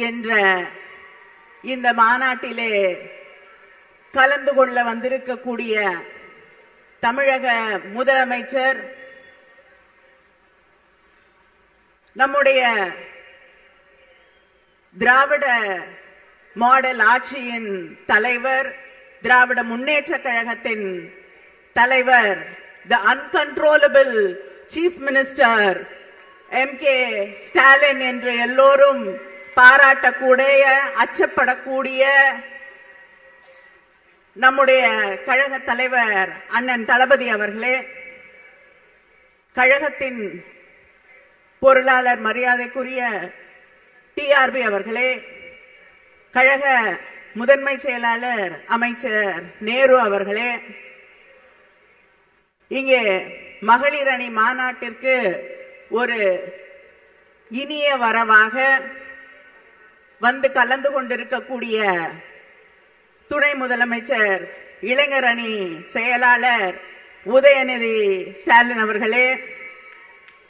என்ற இந்த மாநாட்டிலே கலந்து கொள்ள வந்திருக்கக்கூடிய தமிழக முதலமைச்சர் நம்முடைய திராவிட மாடல் ஆட்சியின் தலைவர் திராவிட முன்னேற்ற கழகத்தின் தலைவர் the uncontrollable chief minister M K Stalin என்று எல்லோரும் பாராட்டக்கூடிய அச்சப்படக்கூடிய நம்முடைய கழக தலைவர் அண்ணன் தளபதி அவர்களே கழகத்தின் பொருளாளர் மரியாதைக்குரிய டிஆர்பி அவர்களே கழக முதன்மை செயலாளர் அமைச்சர் நேரு அவர்களே இங்கே மகளிர் அணி மாநாட்டிற்கு ஒரு இனிய வரவாக வந்து கலந்து கொண்டிருக்கக்கூடிய துணை முதலமைச்சர் இளைஞர் அணி செயலாளர் உதயநிதி ஸ்டாலின் அவர்களே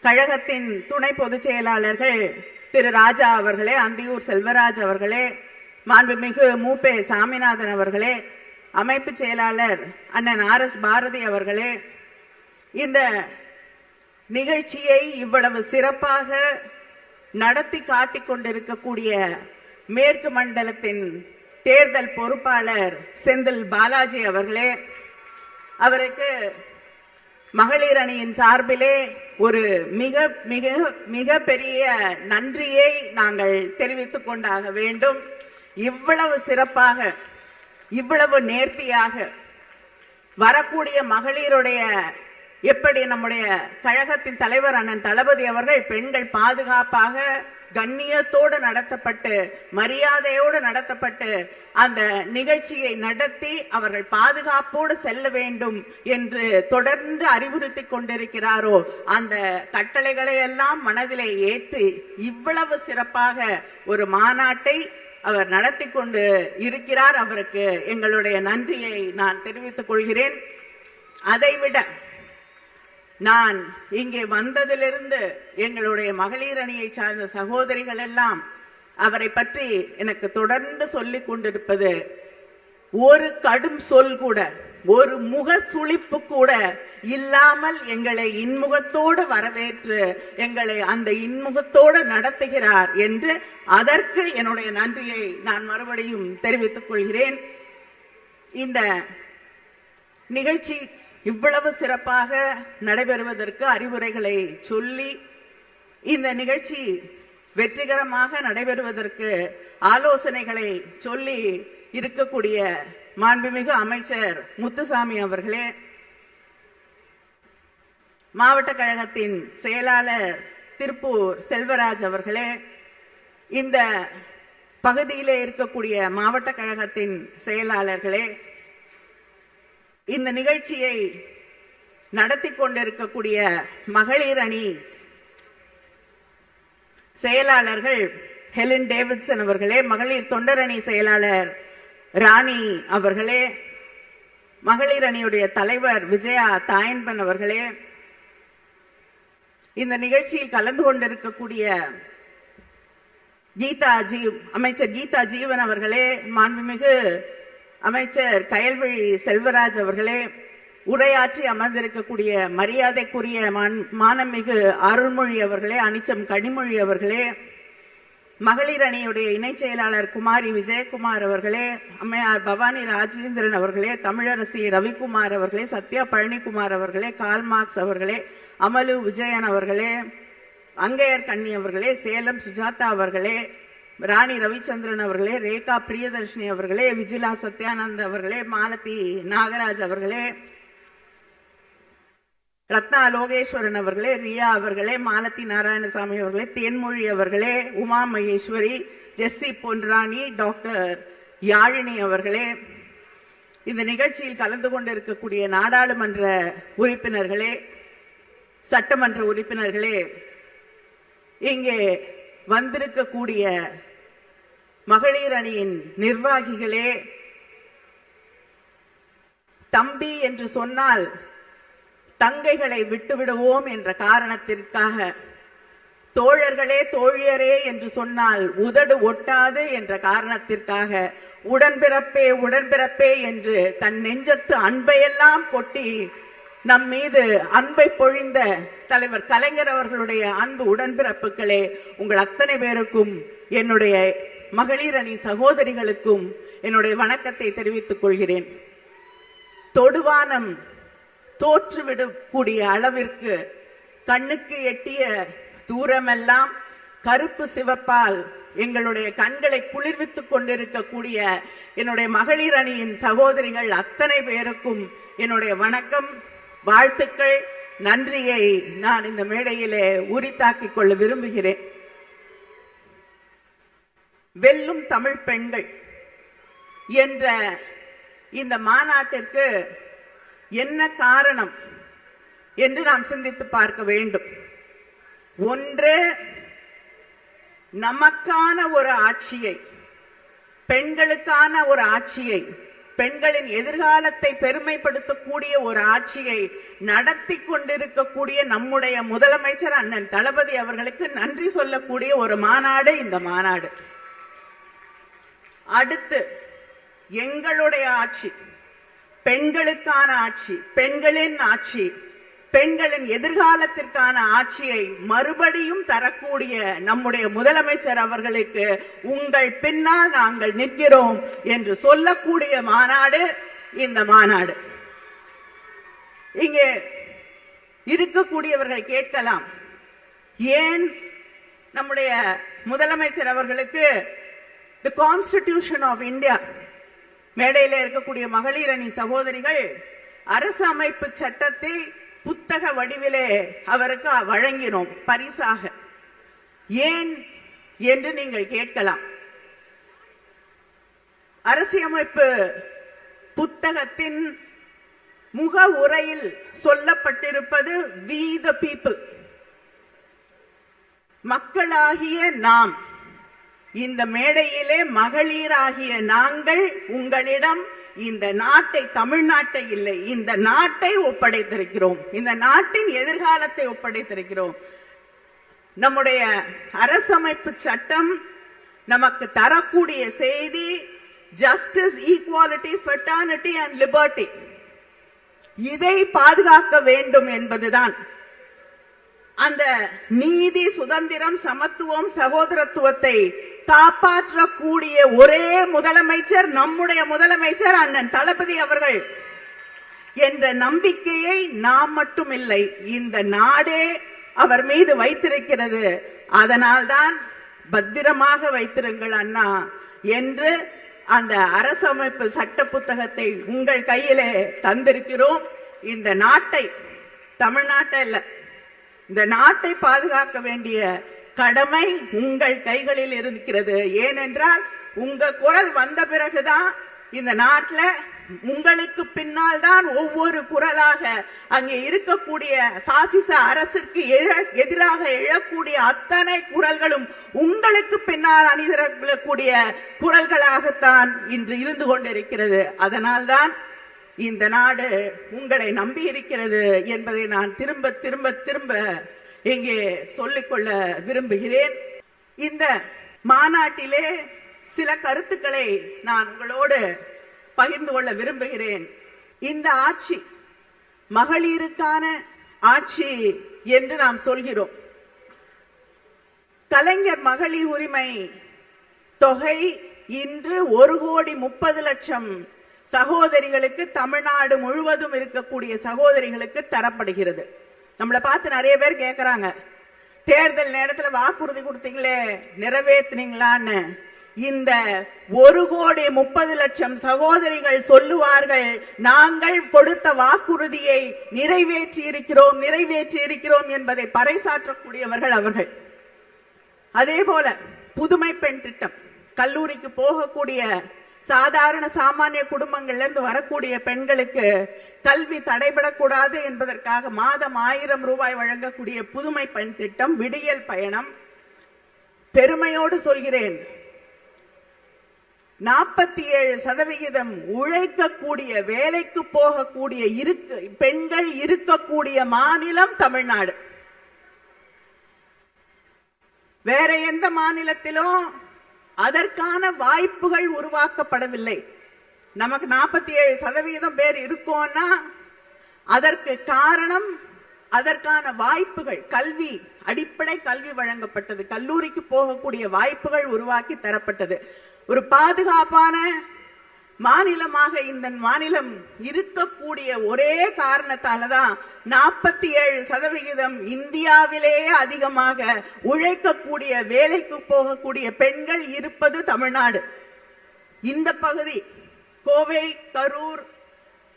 கழகத்தின் துணை பொதுச் செயலாளர்கள் திரு ராஜா அவர்களே அந்தியூர் செல்வராஜ் அவர்களே மாண்புமிகு மூப்பே சாமிநாதன் அவர்களே அமைப்பு செயலாளர் அண்ணன் ஆர் எஸ் பாரதி அவர்களே இந்த நிகழ்ச்சியை இவ்வளவு சிறப்பாக நடத்தி காட்டிக் கொண்டிருக்கக்கூடிய மேற்கு மண்டலத்தின் தேர்தல் பொறுப்பாளர் செந்தில் பாலாஜி அவர்களே அவருக்கு மகளிர் அணியின் சார்பிலே ஒரு மிக மிக மிக பெரிய நன்றியை நாங்கள் தெரிவித்துக் கொண்டாக வேண்டும். இவ்வளவு சிறப்பாக இவ்வளவு நேர்த்தியாக வரக்கூடிய மகளிருடைய எப்படி நம்முடைய கழகத்தின் தலைவர் அண்ணன் தளபதி அவர்கள் பெண்கள் பாதுகாப்பாக கண்ணியத்தோடு நடத்தப்பட்டு மரியாதையோடு நடத்தப்பட்டு அந்த நிகழ்ச்சியை நடத்தி அவர்கள் பாதுகாப்போடு செல்ல வேண்டும் என்று தொடர்ந்து அறிவுறுத்தி கொண்டிருக்கிறாரோ அந்த கட்டளைகளை எல்லாம் மனதிலே ஏற்றி இவ்வளவு சிறப்பாக ஒரு மாநாட்டை அவர் நடத்தி கொண்டு இருக்கிறார். அவருக்கு எங்களுடைய நன்றியை நான் தெரிவித்துக் கொள்கிறேன். அதைவிட நான் இங்கே வந்ததிலிருந்து எங்களுடைய மகளிர் அணியை சார்ந்த சகோதரிகள் எல்லாம் அவரை பற்றி எனக்கு தொடர்ந்து சொல்லிக் கொண்டிருப்பது ஒரு கடும் சொல் கூட ஒரு முக சுழிப்பு கூட இல்லாமல் எங்களை இன்முகத்தோடு வரவேற்று எங்களை அந்த இன்முகத்தோடு நடத்துகிறார் என்று அதற்கு என்னுடைய நன்றியை நான் மறுபடியும் தெரிவித்துக் கொள்கிறேன். இந்த நிகழ்ச்சி இவ்வளவு சிறப்பாக நடைபெறுவதற்கு அறிவுரைகளை சொல்லி இந்த நிகழ்ச்சி வெற்றிகரமாக நடைபெறுவதற்கு ஆலோசனைகளை சொல்லி இருக்கக்கூடிய மாண்புமிகு அமைச்சர் முத்துசாமி அவர்களே மாவட்ட கழகத்தின் செயலாளர் திருப்பூர் செல்வராஜ் அவர்களே இந்த பகுதியிலே இருக்கக்கூடிய மாவட்ட கழகத்தின் செயலாளர்களே இந்த நிகழ்ச்சியை நடத்தி கொண்டிருக்கக்கூடிய மகளிர் அணி செயலாளர்கள் ஹெலின் டேவிட்சன் அவர்களே மகளிர் தொண்டரணி செயலாளர் ராணி அவர்களே மகளிர் அணியுடைய தலைவர் விஜயா தாயன்பன் அவர்களே இந்த நிகழ்ச்சியில் கலந்து கொண்டிருக்கக்கூடிய கீதா ஜீவ் அமைச்சர் கீதா ஜீவன் அவர்களே மாண்புமிகு அமைச்சர் கயல்விழி செல்வராஜ் அவர்களே உரையாற்றி அமர்ந்திருக்கக்கூடிய மரியாதைக்குரிய மானமிகு அருள்மொழி அவர்களே அனிச்சம் கனிமொழி அவர்களே மகளிர் அணியுடைய இணைச் செயலாளர் குமாரி விஜயகுமார் அவர்களே அம்மையார் பவானி ராஜேந்திரன் அவர்களே தமிழரசி ரவிக்குமார் அவர்களே சத்யா பழனிக்குமார் அவர்களே கால்மார்க்ஸ் அவர்களே அமலு விஜயன் அவர்களே அங்கையர் கண்ணி அவர்களே சேலம் சுஜாதா அவர்களே ராணி ரவிச்சந்திரன் அவர்களே ரேகா பிரியதர்ஷினி அவர்களே விஜிலா சத்யானந்த் அவர்களே மாலதி நாகராஜ் அவர்களே ரத்னா லோகேஸ்வரன் அவர்களே ரியா அவர்களே மாலதி நாராயணசாமி அவர்களே தேன்மொழி அவர்களே உமா மகேஸ்வரி ஜெஸ்ஸி பொன்ராணி டாக்டர் யாழினி அவர்களே இந்த நிகழ்ச்சியில் கலந்து கொண்டிருக்கக்கூடிய நாடாளுமன்ற உறுப்பினர்களே சட்டமன்ற உறுப்பினர்களே இங்கே வந்திருக்கக்கூடிய மகளிர் அணியின் நிர்வாகிகளே தம்பி என்று சொன்னால் தங்கைகளை விட்டுவிடுவோம் என்ற காரணத்திற்காக தோழர்களே தோழியரே என்று சொன்னால் உதடு ஒட்டாது என்ற காரணத்திற்காக உடன்பிறப்பே உடன்பிறப்பே என்று தன் நெஞ்சத்து அன்பையெல்லாம் கொட்டி நம் மீது அன்பை பொழிந்த தலைவர் கலைஞர் அவர்களுடைய அன்பு உடன்பிறப்புகளே உங்கள் அத்தனை பேருக்கும் என்னுடைய மகளிர் அணி சகோதரிகளுக்கும் என்னுடைய வணக்கத்தை தெரிவித்துக் கொள்கிறேன். தொடுவானம் தோற்றுவிடக்கூடிய அளவிற்கு கண்ணுக்கு எட்டிய தூரமெல்லாம் கருப்பு சிவப்பால் எங்களுடைய கண்களை குளிர்வித்துக் கொண்டிருக்கக்கூடிய என்னுடைய மகளிர் அணியின் சகோதரிகள் அத்தனை பேருக்கும் என்னுடைய வணக்கம் வாழ்த்துக்கள் நன்றியை நான் இந்த மேடையிலே உரித்தாக்கிக் கொள்ள விரும்புகிறேன். வெல்லும் தமிழ் பெண்கள் என்ற இந்த மாநாட்டிற்கு என்ன காரணம் என்று நாம் சிந்தித்து பார்க்க வேண்டும். ஒன்று நமக்கான ஒரு ஆட்சியை பெண்களுக்கான ஒரு ஆட்சியை பெண்களின் எதிர்காலத்தை பெருமைப்படுத்தக்கூடிய ஒரு ஆட்சியை நடத்தி கொண்டிருக்கக்கூடிய நம்முடைய முதலமைச்சர் அண்ணன் தளபதி அவர்களுக்கு நன்றி சொல்லக்கூடிய ஒரு மாநாடு இந்த மாநாடு. அடுத்து எங்களுடைய ஆட்சி பெண்களுக்கான ஆட்சி பெண்களின் ஆட்சி பெண்களின் எதிர்காலத்திற்கான ஆட்சியை மறுபடியும் தரக்கூடிய நம்முடைய முதலமைச்சர் அவர்களுக்கு உங்கள் பின்னால் நாங்கள் நிற்கிறோம் என்று சொல்லக்கூடிய மாநாடு இந்த மாநாடு. இங்கே இருக்கக்கூடியவர்கள் கேட்கலாம் ஏன் நம்முடைய முதலமைச்சர் அவர்களுக்கு தி கான்ஸ்டிடியூஷன் ஆஃப் இந்தியா மேடையில் இருக்கக்கூடிய மகளிர் அணி சகோதரிகள் அரசு அமைப்பு சட்டத்தை புத்தக வடிவிலே அவருக்கு வழங்கினோம் பரிசாக. ஏன் என்று நீங்கள் கேட்கலாம். அரசியமைப்பு புத்தகத்தின் முக உரையில் சொல்லப்பட்டிருப்பது வி த பீப்புள். மக்களாகிய நாம். இந்த மேடையிலே மகளிராகிய நாங்கள் உங்களிடம் இந்த நாட்டை தமிழ்நாட்டை இல்லை இந்த நாட்டை ஒப்படைத்திருக்கிறோம். இந்த நாட்டின் எதிர்காலத்தை ஒப்படைத்திருக்கிறோம். நம்முடைய அரசமைப்பு சட்டம் நமக்கு தரக்கூடிய செய்தி justice equality fraternity and liberty இதை பாதுகாக்க வேண்டும் என்பதுதான். அந்த நீதி சுதந்திரம் சமத்துவம் சகோதரத்துவத்தை காப்பாற்றக்கூடிய ஒரே முதலமைச்சர் நம்முடைய முதலமைச்சர் அண்ணன் தளபதி அவர்கள். என்ற நம்பிக்கையை நாம் மட்டும் இல்லை இந்த நாடே அவர் மீது வைத்திருக்கிறது. அதனால்தான் பத்திரமாக வைத்திருங்கள் அண்ணா என்று அந்த அரசமைப்பு சட்ட புத்தகத்தை உங்கள் கையிலே தந்திருக்கிறோம். இந்த நாட்டை தமிழ்நாட்டை இல்ல இந்த நாட்டை பாதுகாக்க வேண்டிய கடமை உங்கள் கைகளில் இருக்கிறது ஏனென்றால் உங்க குரல் வந்த பிறகுதான் இந்த நாட்டில் உங்களுக்கு பின்னால் தான் ஒவ்வொரு குரலாக அங்கே இருக்கக்கூடிய பாசிச அரசுக்கு எதிராக எழக்கூடிய அத்தனை குரல்களும் உங்களுக்கு பின்னால் அணிதிரக்கூடிய குரல்களாகத்தான் இன்று இருந்து கொண்டிருக்கிறது. அதனால்தான் இந்த நாடு உங்களை நம்பி இருக்கிறது என்பதை நான் திரும்ப திரும்ப திரும்ப இங்கே சொல்லிக்கொள்ள விரும்புகிறேன். இந்த மாநாட்டிலே சில கருத்துக்களை நான் உங்களோடு பகிர்ந்து கொள்ள விரும்புகிறேன். இந்த ஆட்சி மகளிருக்கான ஆட்சி என்று நாம் சொல்கிறோம். கலைஞர் மகளிர் உரிமை தொகை இன்று ஒரு கோடி முப்பது லட்சம் சகோதரிகளுக்கு தமிழ்நாடு முழுவதும் இருக்கக்கூடிய சகோதரிகளுக்கு தரப்படுகிறது. நம்மளை பார்த்து நிறைய பேர் கேட்கறாங்க தேர்தல் நேரத்துல வாக்குறுதி கொடுத்தீங்களே நிறைவேற்றினீங்களான்னு இந்த ஒரு கோடி முப்பது லட்சம் சகோதரிகள் சொல்லுவார்கள் நாங்கள் கொடுத்த வாக்குறுதியை நிறைவேற்றி இருக்கிறோம் நிறைவேற்றி இருக்கிறோம் என்பதை பறைசாற்றக்கூடியவர்கள் அவர்கள். அதே போல புதுமை பெண் திட்டம். கல்லூரிக்கு போகக்கூடிய சாதாரண சாமானிய குடும்பங்கள்ல இருந்து வரக்கூடிய பெண்களுக்கு கல்வி தடைபடக்கூடாது என்பதற்காக மாதம் ஆயிரம் ரூபாய் வழங்கக்கூடிய புதுமை பெண் திட்டம் விடியல் பயணம். பெருமையோடு சொல்கிறேன். நாற்பத்தி ஏழு சதவிகிதம் உழைக்கக்கூடிய வேலைக்கு போகக்கூடிய இருக்கு பெண்கள் இருக்கக்கூடிய மாநிலம் தமிழ்நாடு. வேற எந்த மாநிலத்திலும் அதற்கான வாய்ப்புகள் உருவாக்கப்படவில்லை. நமக்கு நாற்பத்தி ஏழு சதவீதம் பேர் இருக்கோம்னா அதற்கு காரணம் அதற்கான வாய்ப்புகள் கல்வி அடிப்படை கல்வி வழங்கப்பட்டது. கல்லூரிக்கு போகக்கூடிய வாய்ப்புகள் உருவாக்கி தரப்பட்டது. ஒரு பாதுகாப்பான மாநிலமாக இந்த மாநிலம் இருக்கக்கூடிய ஒரே காரணத்தால தான் நாற்பத்தி ஏழு சதவிகிதம் இந்தியாவிலேயே அதிகமாக உழைக்கக்கூடிய வேலைக்கு போகக்கூடிய பெண்கள் இருப்பது தமிழ்நாடு. இந்த பகுதி கோவை கரூர்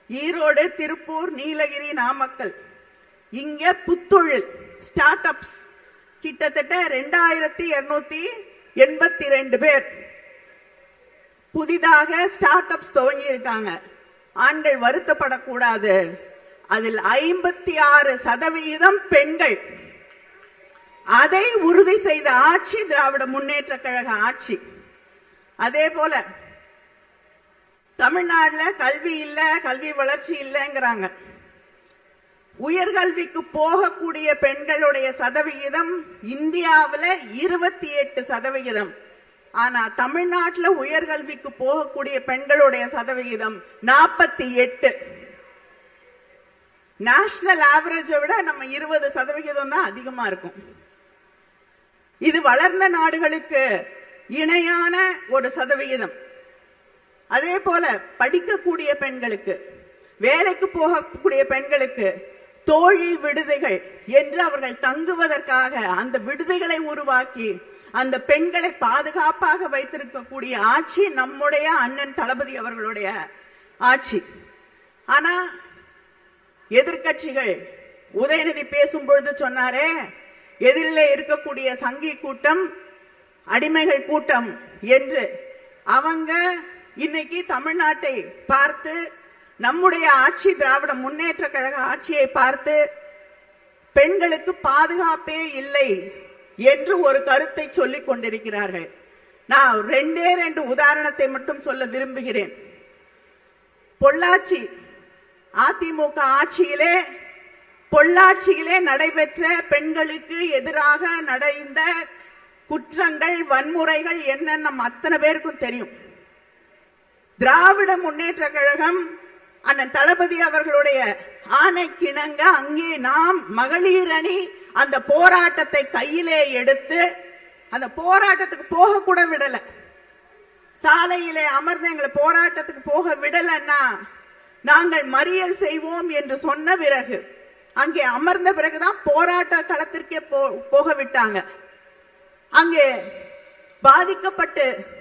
ஈரோடு திருப்பூர் நீலகிரி நாமக்கல். இங்க புத்தொழில் ஸ்டார்ட் அப்ஸ் கிட்டத்தட்ட ரெண்டாயிரத்தி இருநூத்தி எண்பத்தி ரெண்டு பேர். புதிதாக ஸ்டார்ட் அப்ஸ் துவங்கி இருக்காங்க ஆண்கள் வருத்தப்படக்கூடாது. அதில் ஐம்பத்தி ஆறு சதவிகிதம் பெண்கள். அதை உறுதி செய்த ஆட்சி திராவிட முன்னேற்ற கழக ஆட்சி. அதே போல தமிழ்நாட்டுல கல்வி இல்லை கல்வி வளர்ச்சி இல்லைங்கிறாங்க. உயர்கல்விக்கு போகக்கூடிய பெண்களுடைய சதவிகிதம் இந்தியாவில் இருபத்தி எட்டு சதவிகிதம். ஆனா தமிழ்நாட்டுல உயர்கல்விக்கு போகக்கூடிய பெண்களுடைய சதவிகிதம் நாற்பத்தி எட்டு நேஷனல் ஆவரேஜை விட நம்ம இருபது சதவிகிதம் தான் அதிகமா இருக்கும். இது வளர்ந்த நாடுகளுக்கு இணையான ஒரு சதவிகிதம். அதே போல படிக்கக்கூடிய பெண்களுக்கு வேலைக்கு போகக்கூடிய பெண்களுக்கு தோழில் விடுதிகள் என்று அவர்கள் தங்குவதற்காக அந்த விடுதிகளை உருவாக்கி அந்த பெண்களை பாதுகாப்பாக வைத்திருக்கக்கூடிய ஆட்சி நம்முடைய அண்ணன் தளபதி அவர்களுடைய ஆட்சி. ஆனா எதிர்க்கட்சிகள் உதயநிதி பேசும் பொழுது சொன்னாரே எதிரில் இருக்கக்கூடிய சங்கி கூட்டம் அடிமைகள் கூட்டம் என்று அவங்க இன்னைக்கு தமிழ்நாட்டை பார்த்து நம்முடைய ஆட்சி திராவிட முன்னேற்ற கழக ஆட்சியை பார்த்து பெண்களுக்கு பாதுகாப்பே இல்லை என்று ஒரு கருத்தை சொல்லிக் கொண்டிருக்கிறார்கள். நான் ரெண்டே ரெண்டு உதாரணத்தை மட்டும் சொல்ல விரும்புகிறேன். பொள்ளாச்சி அதிமுக ஆட்சியிலே பொள்ளாச்சியிலே நடைபெற்ற பெண்களுக்கு எதிராக நடந்த குற்றங்கள் வன்முறைகள் என்னென்ன அத்தனை பேருக்கும் தெரியும். திராவிட முன்னேற்ற கழகம் அண்ணன் தளபதி அவர்களுடைய ஆணைக்கிணங்க அங்கே நாம் மகளிர் அணி அந்த போராட்டத்தை கையிலே எடுத்து அந்த போராட்டத்துக்கு போக கூட விடல. சாலையிலே அமர்ந்து எங்களை போராட்டத்துக்கு போக விடலன்னா நாங்கள் மறியல் செய்வோம் என்று சொன்ன பிறகு அங்கே அமர்ந்த பிறகுதான் போராட்ட களத்திற்கே போ- போக விட்டாங்க. அங்கே பாதிக்கப்பட்டு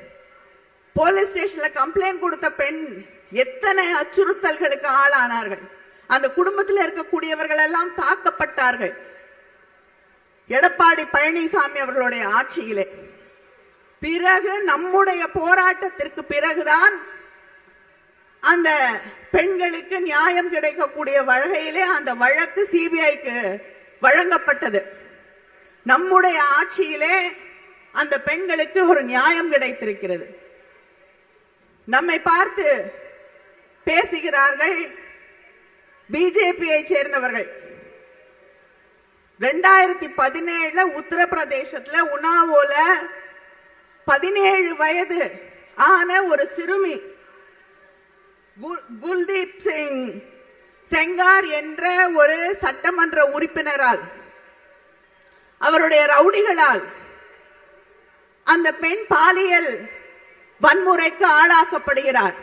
போலீஸ் ஸ்டேஷன்ல கம்ப்ளைண்ட் கொடுத்த பெண் எத்தனை அச்சுறுத்தல்களுக்கு ஆளானார்கள்? அந்த குடும்பத்தில் இருக்கக்கூடியவர்கள் எல்லாம் தாக்கப்பட்டார்கள். எடப்பாடி பழனிசாமி அவர்களுடைய ஆட்சியிலே. பிறகு நம்முடைய போராட்டத்திற்கு பிறகுதான் அந்த பெண்களுக்கு நியாயம் கிடைக்கக்கூடிய வகையிலே அந்த வழக்கு சிபிஐக்கு வழங்கப்பட்டது. நம்முடைய ஆட்சியிலே அந்த பெண்களுக்கு ஒரு நியாயம் கிடைத்திருக்கிறது. நம்மை பார்த்து பேசுகிறார்கள் பிஜேபியை சேர்ந்தவர்கள். ரெண்டாயிரத்தி பதினேழுல உத்தரப்பிரதேசத்துல உனாவோல பதினேழு வயது ஆன ஒரு சிறுமி குல்தீப் சிங் செங்கார் என்ற ஒரு சட்டமன்ற உறுப்பினரால் அவருடைய ரவுடிகளால் அந்த பெண் பாலியல் வன்முறைக்கு ஆளாக்கப்படுகிறார்.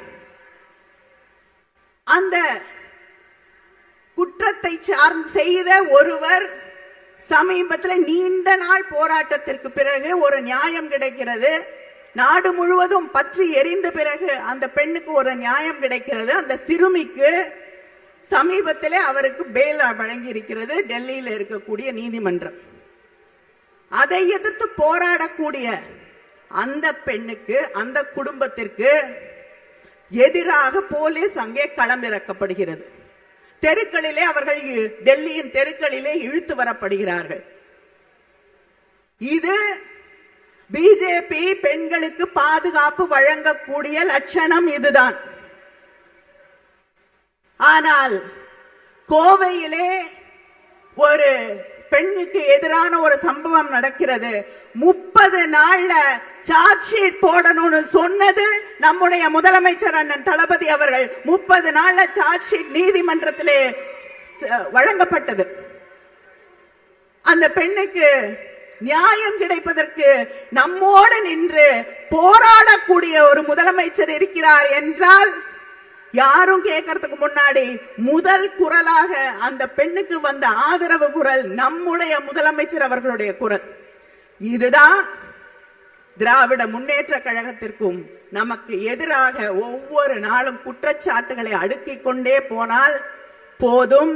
அந்த குற்றத்தை சார்ந்து செய்த ஒருவர் சமீபத்தில் நீண்ட நாள் போராட்டத்திற்கு பிறகு ஒரு நியாயம் கிடைக்கிறது. நாடு முழுவதும் பற்றி எரிந்த பிறகு அந்த பெண்ணுக்கு ஒரு நியாயம் கிடைக்கிறது. அந்த சிறுமிக்கு சமீபத்திலே அவருக்கு பெயில் வழங்கி இருக்கிறது டெல்லியில் இருக்கக்கூடிய நீதிமன்றம். அதை எதிர்த்து போராடக்கூடிய அந்த பெண்ணுக்கு அந்த குடும்பத்திற்கு எதிராக போலீஸ் அங்கே களமிறக்கப்படுகிறது. தெருக்களிலே அவர்கள் டெல்லியின் தெருக்களிலே இழுத்து வரப்படுகிறார்கள். இது பிஜேபி பெண்களுக்கு பாதுகாப்பு வழங்கக்கூடிய லட்சணம் இதுதான். ஆனால் கோவையிலே ஒரு பெண்ணுக்கு எதிரான ஒரு சம்பவம் நடக்கிறது. முப்பது நாள்ல சார்ஜ் ஷீட் போடணும்னு சொன்னது நம்முடைய முதலமைச்சர் அண்ணன் தளபதி அவர்கள். முப்பது நாள்ல சார்ஜ் ஷீட் நீதிமன்றத்திலே வழங்கப்பட்டது. அந்த பெண்ணுக்கு நியாயம் கிடைப்பதற்கு நம்மோடு நின்று போராடக்கூடிய ஒரு முதலமைச்சர் இருக்கிறார் என்றால் யாரும் கேட்கறதுக்கு முன்னாடி முதல் குரலாக அந்த பெண்ணுக்கு வந்த ஆதரவு குரல் நம்முடைய முதலமைச்சர் அவர்களுடைய குரல். இதுதான் திராவிட முன்னேற்ற கழகத்திற்கும் நமக்கு எதிராக ஒவ்வொரு நாளும் குற்றச்சாட்டுகளை அடுக்கிக் கொண்டே போனால் போதும்.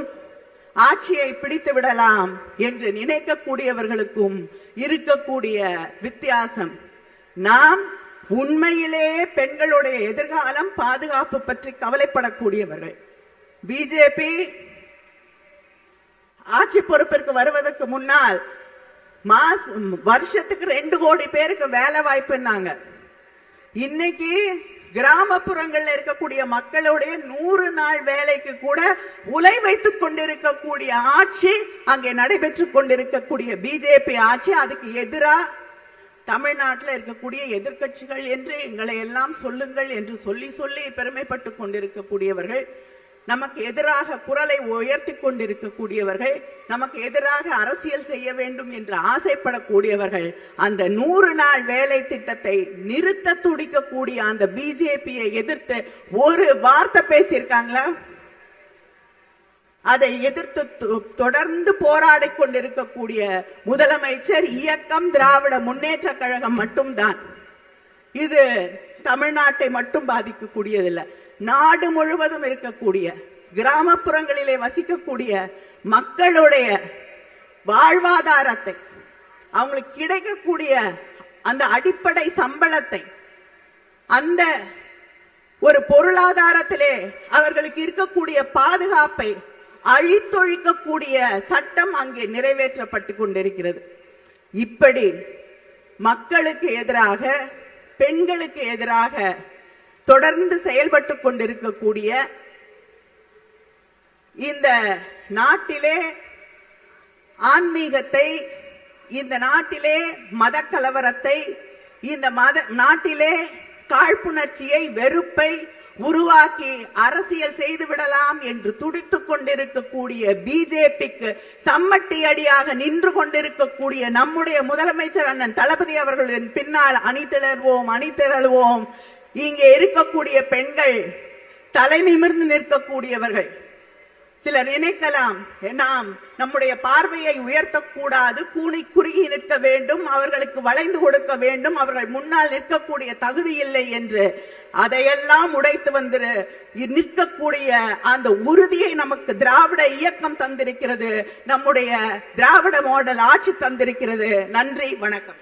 ஆட்சியை பிடித்து விடலாம் என்று நினைக்கக்கூடியவர்களுக்கும் இருக்கக்கூடிய வித்தியாசம். நாம் உண்மையிலேயே பெண்களுடைய எதிர்காலம் பாதுகாப்பு பற்றி கவலைப்படக்கூடியவர்கள். பிஜேபி ஆட்சி பொறுப்பிற்கு வருவதற்கு முன்னால் மாச வருஷத்துக்கு ரெண்டு கோடி பேருக்கு வேலை வாய்ப்புன்னாங்க. இன்னைக்கு கிராமப்புறங்கள்ல இருக்கக்கூடிய மக்களுடைய நூறு நாள் வேலைக்கு கூட உலை வைத்துக் கொண்டிருக்கக்கூடிய ஆட்சி அங்கே நடைபெற்று கொண்டிருக்கக்கூடிய பிஜேபி ஆட்சி அதுக்கு எதிராக தமிழ்நாட்டில் இருக்கக்கூடிய எதிர்க்கட்சிகள் என்று எங்களை எல்லாம் சொல்லுங்கள் என்று சொல்லி சொல்லி பெருமைப்பட்டு கொண்டிருக்கக்கூடியவர்கள் நமக்கு எதிராக குரலை உயர்த்தி கொண்டிருக்கக்கூடியவர்கள் நமக்கு எதிராக அரசியல் செய்ய வேண்டும் என்று ஆசைப்படக்கூடியவர்கள் அந்த நூறு நாள் வேலை திட்டத்தை நிறுத்த துடிக்கக்கூடிய அந்த பிஜேபியை எதிர்த்து ஒரு வார்த்தை பேசியிருக்காங்களா? அதை எதிர்த்து தொ- தொடர்ந்து போராடிக் கொண்டிருக்கக்கூடிய முதலமைச்சர் இயக்கம் திராவிட முன்னேற்ற கழகம் மட்டும்தான். இது தமிழ்நாட்டை மட்டும் பாதிக்கக்கூடியதில்லை. நாடு முழுவதும் இருக்கக்கூடிய கிராமப்புறங்களிலே வசிக்கக்கூடிய மக்களுடைய வாழ்வாதாரத்தை அவங்களுக்கு கிடைக்கக்கூடிய அந்த அடிப்படை சம்பளத்தை அந்த ஒரு பொருளாதாரத்திலே அவர்களுக்கு இருக்கக்கூடிய பாதுகாப்பை அழித்தொழிக்கக்கூடிய சட்டம் அங்கே நிறைவேற்றப்பட்டு கொண்டிருக்கிறது. இப்படி மக்களுக்கு எதிராக பெண்களுக்கு எதிராக தொடர்ந்து செயல்பட்டு கொண்டிருக்கக்கூடிய இந்த நாட்டிலே ஆன்மீகத்தை இந்த நாட்டிலே மத கலவரத்தை இந்த மத நாட்டிலே காழ்ப்புணர்ச்சியை வெறுப்பை உருவாக்கி அரசியல் செய்து விடலாம் என்று துடித்து கொண்டிருக்கக்கூடிய பிஜேபிக்கு சம்மட்டி அடியாக நின்று கொண்டிருக்கக்கூடிய நம்முடைய முதலமைச்சர் அண்ணன் தளபதி அவர்களின் பின்னால் அணி அணிதிரள்வோம் அணிதிரள்வோம். இங்கே இருக்கக்கூடிய பெண்கள் தலை நிமிர்ந்து நிற்கக்கூடியவர்கள். சிலர் நினைக்கலாம் நாம் நம்முடைய பார்வையை உயர்த்தக்கூடாது கூனி குறுகி நிற்க வேண்டும் அவர்களுக்கு வளைந்து கொடுக்க வேண்டும் அவர்கள் முன்னால் நிற்கக்கூடிய தகுதி இல்லை என்று அதையெல்லாம் உடைத்து வந்து நிற்கக்கூடிய அந்த உறுதியை நமக்கு திராவிட இயக்கம் தந்திருக்கிறது நம்முடைய திராவிட மாடல் ஆட்சி தந்திருக்கிறது. நன்றி வணக்கம்.